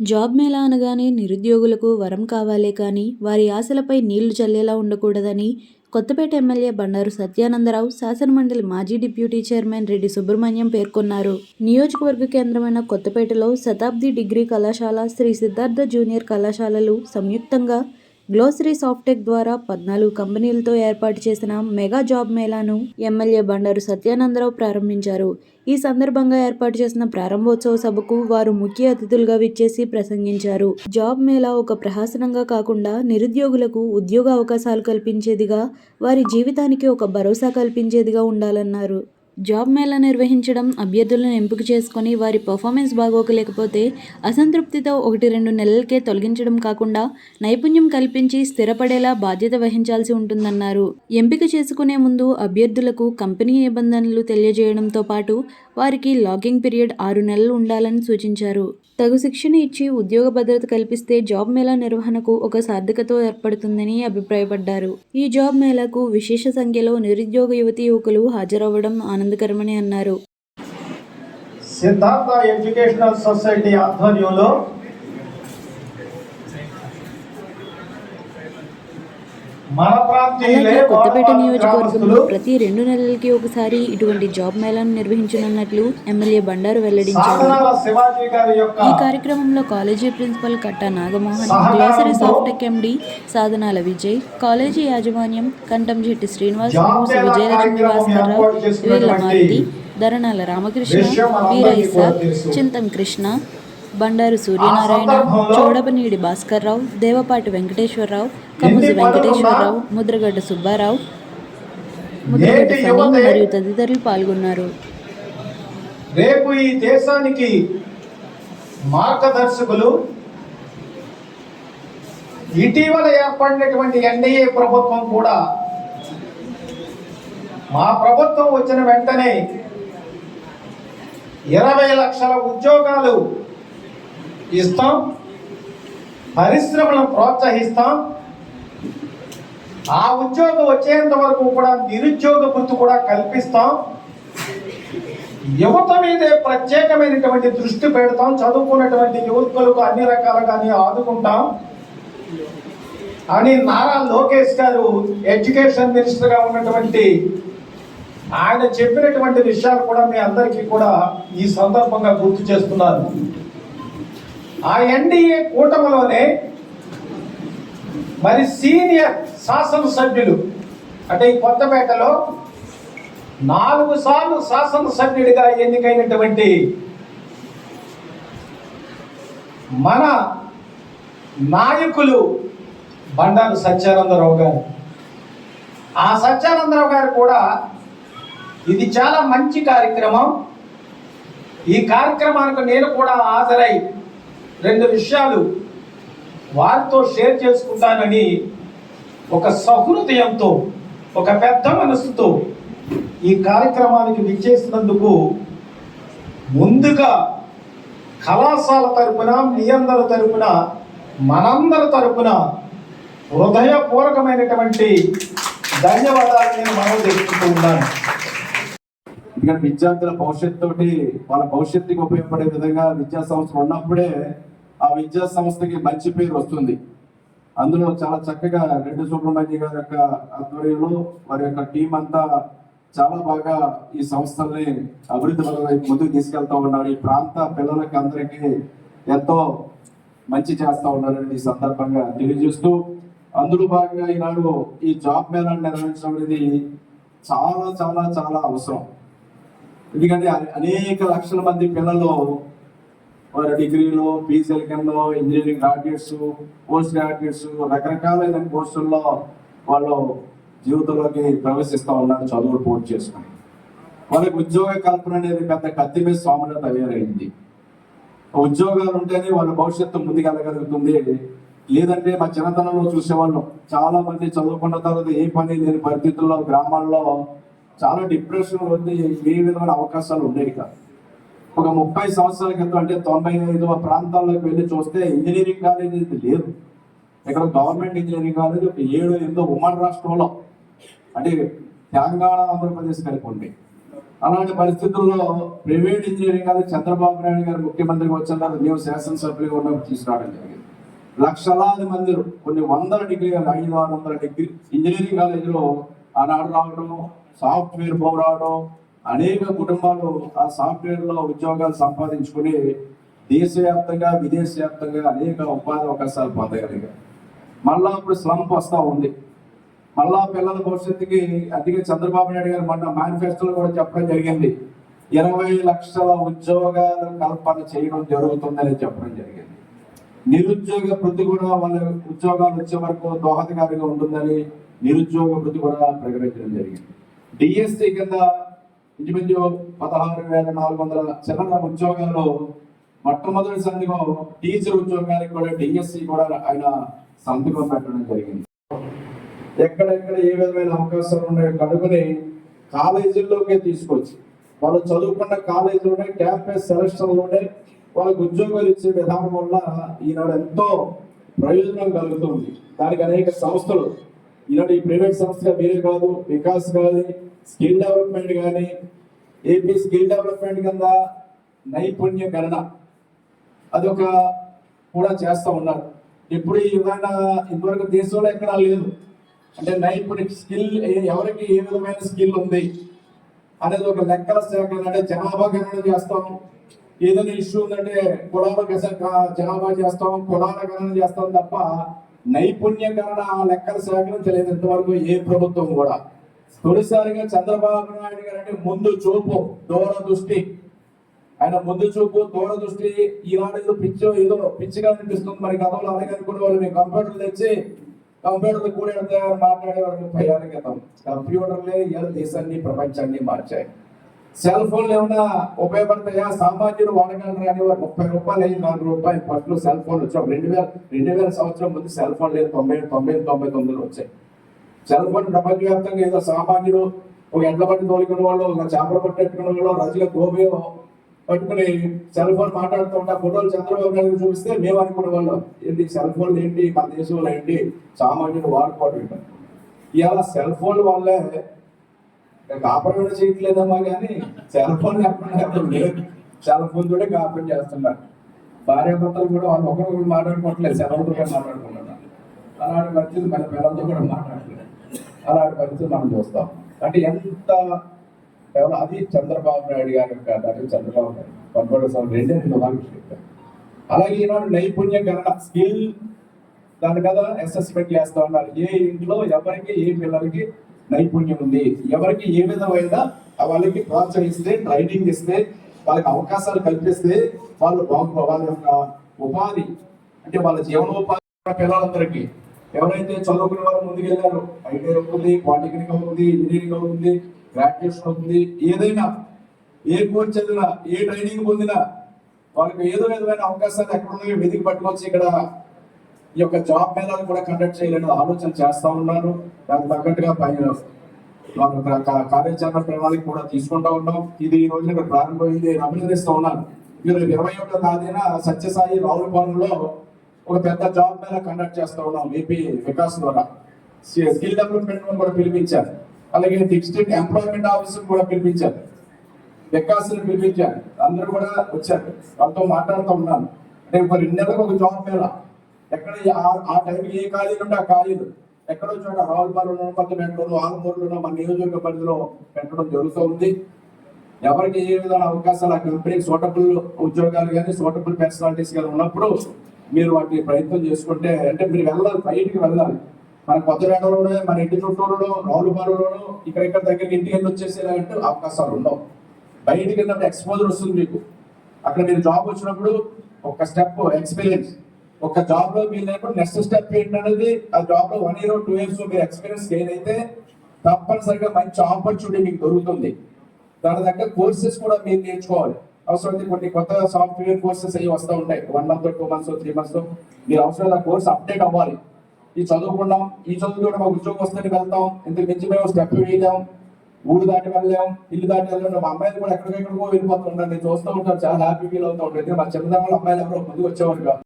Job Mela అనగానే నిరుద్యోగులకు వరం కావాలే కానీ వారి ఆశలపై నీళ్ళు చల్లేలా ఉండకూడదని కొత్తపేట ఎమ్మెల్యే బండారు సత్యానందరావు శాసనమండలి మాజీ డిప్యూటీ చైర్మన్ రెడ్డి సుబ్రహ్మణ్యం పేర్కొన్నారు. నియోజకవర్గ కేంద్రమైన కొత్తపేటలో శతాబ్ది డిగ్రీ కళాశాల శ్రీ సిద్ధార్థ జూనియర్ కళాశాలలు సంయుక్తంగా గ్లోసరీ సాఫ్టెక్ ద్వారా పద్నాలుగు కంపెనీలతో ఏర్పాటు చేసిన మెగా జాబ్ మేళాను ఎమ్మెల్యే బండారు సత్యానందరావు ప్రారంభించారు. ఈ సందర్భంగా ఏర్పాటు చేసిన ప్రారంభోత్సవ సభకు వారు ముఖ్య అతిథులుగా విచ్చేసి ప్రసంగించారు. జాబ్ మేళా ఒక ప్రహసనంగా కాకుండా నిరుద్యోగులకు ఉద్యోగ అవకాశాలు కల్పించేదిగా వారి జీవితానికి ఒక భరోసా కల్పించేదిగా ఉండాలన్నారు. జాబ్ మేళా నిర్వహించడం అభ్యర్థులను ఎంపిక చేసుకొని వారి పర్ఫార్మెన్స్ బాగోకలేకపోతే అసంతృప్తితో ఒకటి రెండు నెలలకే తొలగించడం కాకుండా నైపుణ్యం కల్పించి స్థిరపడేలా బాధ్యత వహించాల్సి ఉంటుందన్నారు. ఎంపిక చేసుకునే ముందు అభ్యర్థులకు కంపెనీ నిబంధనలు తెలియజేయడంతో పాటు వారికి లాగింగ్ పీరియడ్ ఆరు నెలలు ఉండాలని సూచించారు. తగు శిక్షణ ఇచ్చి ఉద్యోగ భద్రత కల్పిస్తే జాబ్ మేళా నిర్వహణకు ఒక సార్థకత ఏర్పడుతుందని అభిప్రాయపడ్డారు. ఈ జాబ్ మేళాకు విశేష సంఖ్యలో నిరుద్యోగ యువతి యువకులు హాజరవ్వడం ఆనందకరమని అన్నారు. సిద్ధార్థ ఎడ్యుకేషనల్ సొసైటీ ఆధ్వర్యంలో మన ప్రాంతీయులే అలాగే కొత్తపేట నియోజకవర్గంలో ప్రతి రెండు నెలలకి ఒకసారి ఇటువంటి జాబ్ మేళాను నిర్వహించనున్నట్లు ఎమ్మెల్యే బండారు వెల్లడించారు. ఈ కార్యక్రమంలో college principal Katta Nagamohan glossary Softech MD Sadhanala Vijay college యాజమాన్యం కంటంశెట్టి శ్రీనివాస్ మూసి విజయలక్ష్మి భాస్కర్రావు వీళ్ళ మారుతి ధరణాల రామకృష్ణ వీర ఇసాక్ చింతం కృష్ణ బండారు సూర్యనారాయణ చోడపనీడి భాస్కర్రావు దేవపాటి వెంకటేశ్వరరావు కముజి వెంకటేశ్వరరావు ముద్రగడ్డ సుబ్బారావు ముద్రగడ్డ ఫణి మరియు తదితరులు పాల్గొన్నారు. రేపు ఈ దేశానికి మార్గదర్శకులు ఇటీవల ఏర్పడినటువంటి ఎన్డీఏ ప్రభుత్వం కూడా మా ప్రభుత్వం వచ్చిన వెంటనే ఇరవై లక్షల ఉద్యోగాలు ఇస్తాం పరిశ్రమలను ప్రోత్సహిస్తాం. ఆ ఉద్యోగం వచ్చేంత వరకు కూడా నిరుద్యోగ వృత్తి కూడా కల్పిస్తాం. యువత మీదే ప్రత్యేకమైనటువంటి దృష్టి పెడతాం చదువుకున్నటువంటి యువకులకు అన్ని రకాలుగానే ఆదుకుంటాం. అని నారా లోకేష్ గారు ఎడ్యుకేషన్ మినిస్టర్గా ఉన్నటువంటి ఆయన చెప్పినటువంటి విషయాలు కూడా మీ అందరికీ కూడా ఈ సందర్భంగా గుర్తు చేస్తున్నారు. ఆ ఎన్డీఏ కూటమిలోనే మరి సీనియర్ శాసనసభ్యులు అంటే ఈ కొత్తపేటలో నాలుగు సార్లు శాసనసభ్యుడిగా ఎన్నికైనటువంటి మన నాయకులు బండారు సత్యానందరావు గారు. ఆ సత్యానందరావు గారు కూడా ఇది చాలా మంచి కార్యక్రమం. ఈ కార్యక్రమానికి నేను కూడా హాజరై రెండు విషయాలు వారితో షేర్ చేసుకుంటానని ఒక సహృదయంతో ఒక పెద్ద మనస్సుతో ఈ కార్యక్రమానికి విచ్చేసినందుకు ముందుగా కళాశాల తరపున మీ అందరి తరపున మనందరి తరపున హృదయపూర్వకమైనటువంటి ధన్యవాదాలు నేను మనం తెలుసుకుంటూ ఉన్నాను. ఇక విద్యార్థుల భవిష్యత్తు తోటి వాళ్ళ భవిష్యత్తుకి ఉపయోగపడే విధంగా విద్యా సంస్థలు ఉన్నప్పుడే ఆ విద్యా సంస్థకి మంచి పేరు వస్తుంది. అందులో చాలా చక్కగా రెడ్డి సుబ్రహ్మణ్య గారి యొక్క ఆధ్వర్యంలో వారి యొక్క టీం అంతా చాలా బాగా ఈ సంస్థల్ని అభివృద్ధి పథకం వైపు ముందుకు తీసుకెళ్తా ఉన్నారు. ఈ ప్రాంత పిల్లలకి అందరికీ ఎంతో మంచి చేస్తూ ఉన్నారని ఈ సందర్భంగా తెలియజేస్తూ అందులో భాగంగా ఈనాడు ఈ జాబ్ మేళాన్ని నిర్వహించడం అనేది చాలా చాలా చాలా అవసరం. ఎందుకంటే అనేక లక్షల మంది పిల్లలు వారి డిగ్రీలో పీజీఎల్కెన్లో ఇంజనీరింగ్ గ్రాడ్యుయేట్స్ పోస్ట్ గ్రాడ్యుయేట్స్ రకరకాలైన కోర్సుల్లో వాళ్ళు జీవితంలోకి ప్రవేశిస్తూ ఉన్నారు చదువులు పూర్తి చేసుకుని. వాళ్ళకి ఉద్యోగ కల్పన అనేది పెద్ద కత్తి మీద స్వామిగా తయారైంది. ఉద్యోగాలు ఉంటేనే వాళ్ళ భవిష్యత్తు ముందుకెళ్ళగలుగుతుంది లేదంటే మా చిన్నతనంలో చూసేవాళ్ళం. చాలా మంది చదువుకున్న తర్వాత ఏ పని లేని పరిస్థితుల్లో గ్రామాల్లో చాలా డిప్రెషన్ ఉంది ఏ విధమైన అవకాశాలు ఉండేవి కాదు. ఒక ముప్పై సంవత్సరాల క్రితం అంటే తొంభై ఐదు ప్రాంతాల్లోకి వెళ్ళి చూస్తే ఇంజనీరింగ్ కాలేజ్ ఇది లేదు. ఇక్కడ గవర్నమెంట్ ఇంజనీరింగ్ కాలేజ్ ఒక ఏడు ఎనిమిదో ఉమ్మడి రాష్ట్రంలో. అంటే తెలంగాణ ఆంధ్రప్రదేశ్ కలిపి ఉంది అలాంటి పరిస్థితుల్లో private engineering college Chandrababu Naidu garu ముఖ్యమంత్రిగా వచ్చిన తర్వాత మేము శాసనసభ్యులుగా ఉన్నప్పుడు తీసుకురావడం జరిగింది. లక్షలాది మంది కొన్ని వందల డిగ్రీ ఐదు ఆరు వందల డిగ్రీ ఇంజనీరింగ్ కాలేజీలో ఆనాడు రావడం సాఫ్ట్వేర్ పో రావడం అనేక కుటుంబాలు ఆ సాఫ్ట్వేర్లో ఉద్యోగాలు సంపాదించుకుని దేశవ్యాప్తంగా విదేశవ్యాప్తంగా అనేక ఉపాధి అవకాశాలు పొందగలిగారు. మళ్ళా ఇప్పుడు స్లంప్ వస్తూ ఉంది. మళ్ళా పిల్లల భవిష్యత్తుకి అందుకే చంద్రబాబు నాయుడు గారు మొన్న మేనిఫెస్టోలో కూడా చెప్పడం జరిగింది. ఇరవై లక్షల ఉద్యోగాలు కల్పన చేయడం జరుగుతుందని చెప్పడం జరిగింది. నిరుద్యోగ వృత్తి కూడా వాళ్ళ ఉద్యోగాలు వచ్చే వరకు దోహదకారిగా ఉంటుందని నిరుద్యోగ వృత్తి కూడా ప్రకటించడం జరిగింది. డిఎస్సి కింద ఇంచుమించు పదహారు వేల నాలుగు వందల చిన్న ఉద్యోగాల్లో మొట్టమొదటి సంతకం టీచర్ ఉద్యోగానికి కూడా డిఎస్సి కూడా ఆయన సంతకం పెట్టడం జరిగింది. ఎక్కడెక్కడ ఏ విధమైన అవకాశాలు ఉన్నాయో కనుగొని కాలేజీల్లోకే తీసుకొచ్చి వాళ్ళు చదువుకున్న కాలేజీలోనే క్యాంపస్ సెలక్షన్లోనే వాళ్ళకు ఉద్యోగాలు ఇచ్చే విధానం వల్ల ఈనాడు ఎంతో ప్రయోజనం కలుగుతుంది. దానికి అనేక సంస్థలు ఈనాడు ఈ ప్రైవేట్ సంస్థ మీరే కాదు వికాస్ కానీ స్కిల్ డెవలప్మెంట్ కానీ ఏపీ స్కిల్ డెవలప్మెంట్ కింద నైపుణ్య గణన అదొక కూడా చేస్తూ ఉన్నారు. ఇప్పుడు ఈ విధంగా ఇంతవరకు దేశంలో ఎక్కడా లేదు. అంటే నైపుణ్య స్కిల్ ఎవరికి ఏ విధమైన స్కిల్ ఉంది అనేది ఒక లెక్కల సేకరణ అంటే జనాభా గణన చేస్తాం. ఏదైనా ఇష్యూ ఉందంటే కులాల గస- జనాభా చేస్తాం కులాల గణన చేస్తాం తప్ప నైపుణ్యం గణన ఆ లెక్కల సేకరించలేదు ఇంతవరకు ఏ ప్రభుత్వం కూడా. తొలిసారిగా చంద్రబాబు నాయుడు గారు అంటే ముందు చూపు దూర దృష్టి. ఆయన ముందు చూపు దూర దృష్టి ఈనాడు ఏదో పిచ్చో ఏదో పిచ్చిగా అనిపిస్తుంది. మరి గతంలో అలాగే అనుకునే వాళ్ళు మేము కంప్యూటర్ తెచ్చి కంప్యూటర్ కూడా మాట్లాడేవారు ముప్పై ఏళ్ళ క్రితం. కంప్యూటర్లే ఇవాళ దేశాన్ని ప్రపంచాన్ని మార్చాయి. సెల్ ఫోన్లు ఏమైనా ఉపయోగపడతాయా? సామాన్యులు వాడగలరు అని ముప్పై రూపాయలు అయ్యి నాలుగు రూపాయలు ఫస్ట్ సెల్ ఫోన్ వచ్చాం రెండు వేల రెండు వేల సంవత్సరం ముందు సెల్ ఫోన్ లేదు తొంభై తొంభై తొంభై తొమ్మిదిలో వచ్చాయి. సెల్ ఫోన్ ప్రపంచవ్యాప్తంగా ఏదో సామాన్యుడు ఒక ఎండ్ల పట్టి తోలుకునే వాళ్ళు ఒక చేపలు పట్టేట్టుకునే వాళ్ళు రజుగా గోబియో పట్టుకుని సెల్ ఫోన్ మాట్లాడుతుంటా ఫోటోలు చంద్రబాబు నాయుడు చూపిస్తే మేము అనుకునే వాళ్ళం ఏంటి సెల్ ఫోన్లు ఏంటి? మన దేశంలో ఏంటి? సామాన్యుడు వాడుకోవడం ఇలా సెల్ ఫోన్ వల్లే కాపురం చేయట్లేదమ్మా కానీ సెల్ ఫోన్ లేకుండా లేదు. సెల్ ఫోన్ తోనే కాపురం చేస్తున్నారు. భార్యాభర్తలు కూడా వాళ్ళు ఒకరు మాట్లాడుకోవట్లేదు సెలవుతో మాట్లాడుకుంటున్నారు. అలాంటి పరిస్థితి మన పిల్లలతో కూడా మాట్లాడలేదు అలాంటి పరిస్థితి మనం చూస్తాం. అంటే ఎంత కేవలం అది చంద్రబాబు నాయుడు గారి యొక్క దాని చంద్రబాబు నాయుడు పద్మూడు సంవత్సరం రెండే చెప్పారు. అలాగే ఈనాడు నైపుణ్య గణన స్కిల్ దాని కదా అసెస్మెంట్ చేస్తా ఉన్నారు. ఏ ఇంట్లో ఎవరికి ఏ పిల్లలకి నైపుణ్యం ఉంది. ఎవరికి ఏ విధమైన వాళ్ళకి ప్రోత్సహిస్తే ట్రైనింగ్ ఇస్తే వాళ్ళకి అవకాశాలు కల్పిస్తే వాళ్ళు బాగు వాళ్ళ యొక్క ఉపాధి అంటే వాళ్ళ జీవనోపాధి పిల్లలందరికీ. ఎవరైతే చదువుకునే వాళ్ళు ముందుకెళ్ళారు ఐటీ అవుతుంది పాలిటెక్నిక్ అవుతుంది ఇంజనీరింగ్ అవుతుంది గ్రాడ్యుయేషన్ అవుతుంది ఏదైనా ఏ కోర్స్ చదివినా ఏ ట్రైనింగ్ పొందినా వాళ్ళకి ఏదో విధమైన అవకాశాలు ఎక్కడ ఉన్నాయో వెతికి పట్టుకోవచ్చు ఇక్కడ ఈ యొక్క జాబ్ మేళాలు కూడా కండక్ట్ చేయాలని ఆలోచన చేస్తా ఉన్నారు దానికి తగ్గట్టుగా పైన వాళ్ళ కార్యాచరణ ప్రణాళిక కూడా తీసుకుంటా ఉన్నాం. ఇది ఈ రోజున ఇక్కడ ప్రారంభమైంది అభినందిస్తూ ఉన్నాను. ఈరోజు ఇరవై ఒకటో తేదీన సత్యసాయి రావులపాలెంలో ఒక పెద్ద జాబ్ మేళా కండక్ట్ చేస్తూ ఉన్నాం ఏపీ వికాస్ ద్వారా. స్కిల్ డెవలప్మెంట్ కూడా పిలిపించారు. అలాగే డిస్ట్రిక్ట్ ఎంప్లాయ్మెంట్ ఆఫీసర్ కూడా పిలిపించారు. వికాసులు పిలిపించారు. అందరూ కూడా వచ్చారు. వాళ్ళతో మాట్లాడుతూ ఉన్నాను. అంటే ఒక రెండు నెలలకు ఒక జాబ్ మేళా. ఎక్కడ ఆ- టైంకి ఏ ఖాళీలు ఉంటే ఆ ఖాళీలు? ఎక్కడో చోట రావులపాలెంలో బెంగళూరు ఆలమూరులోనో మన నియోజకవర్గ పరిధిలో పెట్టడం జరుగుతూ ఉంది. ఎవరికి ఏ విధమైన అవకాశాలు ఆ కంపెనీకి సూటబుల్ ఉద్యోగాలు కానీ సూటబుల్ పర్సనాలిటీస్ కానీ ఉన్నప్పుడు మీరు వాటిని ప్రయత్నం చేసుకుంటే అంటే మీరు వెళ్ళాలి బయటికి వెళ్ళాలి. మన కొత్తపేటలోనే మన ఇంటి చుట్టూరులో రావులపాలెంలోనో ఇక్కడ ఇక్కడ దగ్గరికి ఇంటికి వెళ్ళి వచ్చేసేలాంటి అవకాశాలు ఉండవు. బయటికి వెళ్ళినప్పుడు ఎక్స్పోజర్ వస్తుంది మీకు. అక్కడ మీరు జాబ్ వచ్చినప్పుడు ఒక స్టెప్ ఎక్స్పీరియన్స్ ఒక జాబ్లో మీరు లేనప్పుడు నెక్స్ట్ స్టెప్ ఏంటనేది ఆ జాబ్లో వన్ ఇయర్ టూ ఇయర్స్ మీరు ఎక్స్పీరియన్స్ గెయిన్ అయితే తప్పనిసరిగా మంచి ఆపర్చునిటీ మీకు దొరుకుతుంది. దాని దగ్గర కోర్సెస్ కూడా మీరు నేర్చుకోవాలి. అవసరమైతే కొన్ని కొత్త సాఫ్ట్వేర్ కోర్సెస్ అవి వస్తూ ఉంటాయి. One month two months three months మీరు అవసరం ఆ కోర్స్ అప్డేట్ అవ్వాలి. ఈ చదువుకున్నాం ఈ చదువు కూడా మాకు ఉద్యోగం వస్తుంది వెళ్తాం. ఇంతకు మించి మేము స్టెప్ వేయలేం ఊరు దాటి వెళ్ళాం ఇల్లు దాటి వెళ్ళాం మా అమ్మాయిలు కూడా ఎక్కడికెక్కడికో వెళ్ళిపోతుంటారు నేను చూస్తూ ఉంటాను చాలా హ్యాపీ ఫీల్ అవుతూ ఉంటాను మా చిన్నదమ్ముల అమ్మాయిలు ఎవరో ముందుకు వచ్చేవారు